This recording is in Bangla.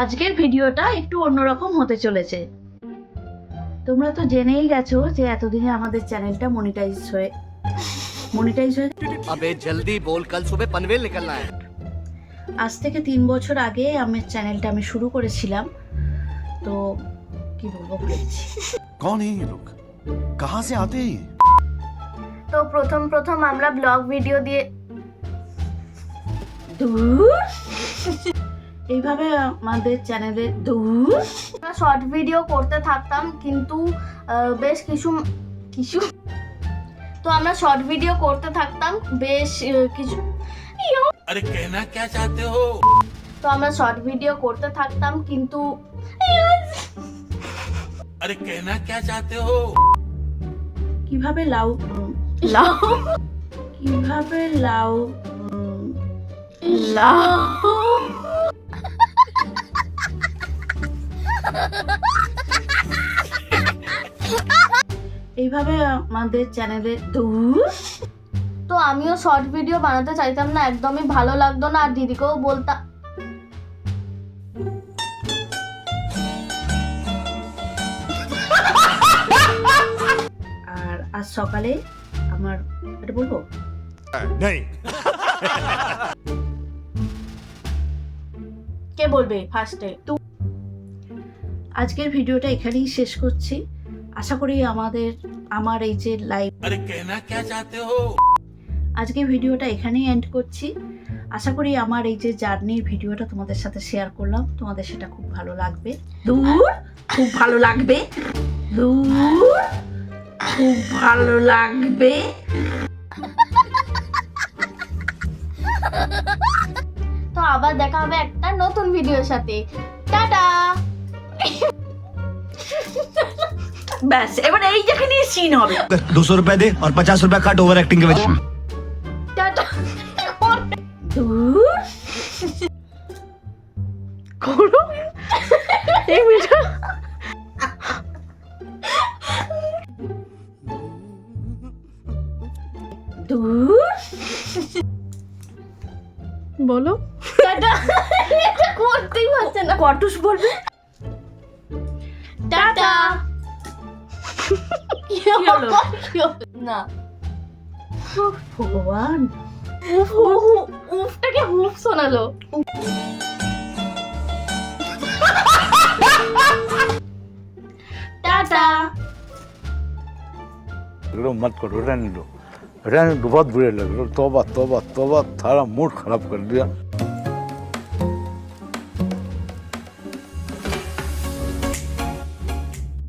আজকের ভিডিওটা একটু অন্যরকম হতে চলেছে। তোমরা তো জেনেই গেছো যে এতদিনে আমাদের চ্যানেলটা মনিটাইজ হয়ে মনিটাইজ হয়ে আবে জলদি বল কাল সুবে পনভেল নিকলনা হ্যায়। আজ থেকে তিন বছর আগে আমার চ্যানেলটা আমি শুরু করেছিলাম। তো কি বলব কোন এই লোক? কাহা সে আতে তো প্রথম প্রথম আমরা ব্লগ ভিডিও দিয়ে দূর এইভাবে আমাদের চ্যানেলে শর্ট ভিডিও করতে থাকতাম কিন্তু বেশ কিছু কিছু। তো আমরা শর্ট ভিডিও করতে থাকতাম বেশ কিছু। আরে কেনা কে চাইতে হো? তো আমরা শর্ট ভিডিও করতে থাকতাম কিন্তু আরে কেনা কে চাইতে হো? কীভাবে লাউ লাউ। কীভাবে লাউ লাউ। এইভাবে আমাদের চ্যানেলে দূর তো আমিও শর্ট ভিডিও বানাতে চাইতাম না একদমই ভালো লাগতো না আর দিদিকেও বলতাম আর আজ সকালে আমার এটা বলব? কে বলবে ফার্স্টে আজকের ভিডিওটা এখানেই শেষ করছি। আশা করি আমাদের আমার এই যে লাইভ আজকে ভিডিওটা এখানেই এন্ড করছি। আশা করি আমার এই যে জার্নির ভিডিওটা তোমাদের সাথে শেয়ার করলাম। তোমাদের সেটা খুব ভালো লাগবে। দূর খুব ভালো লাগবে। দূর খুব ভালো লাগবে। তো আবার দেখা হবে একটা নতুন ভিডিওর সাথে। টাটা! ব্যাস এবার এই জায়গা সিন হবে। দুশো রুপিয়া দে আর পঞ্চাশ রুপিয়া কাট ওভার অ্যাক্টিং কে বেশ। করো এই বলো। করতেই পারছে না। কটুস বলবে। টাটা। কি হলো? কি হলো? না উফ, ভগবান উফ উফ উফটাকে হুফ শোনালো টাটা लो मत करो रहने दो रहने दो बहुत बुरे लग रहे हो तोबा तोबा तोबा थारा मूड खराब कर दिया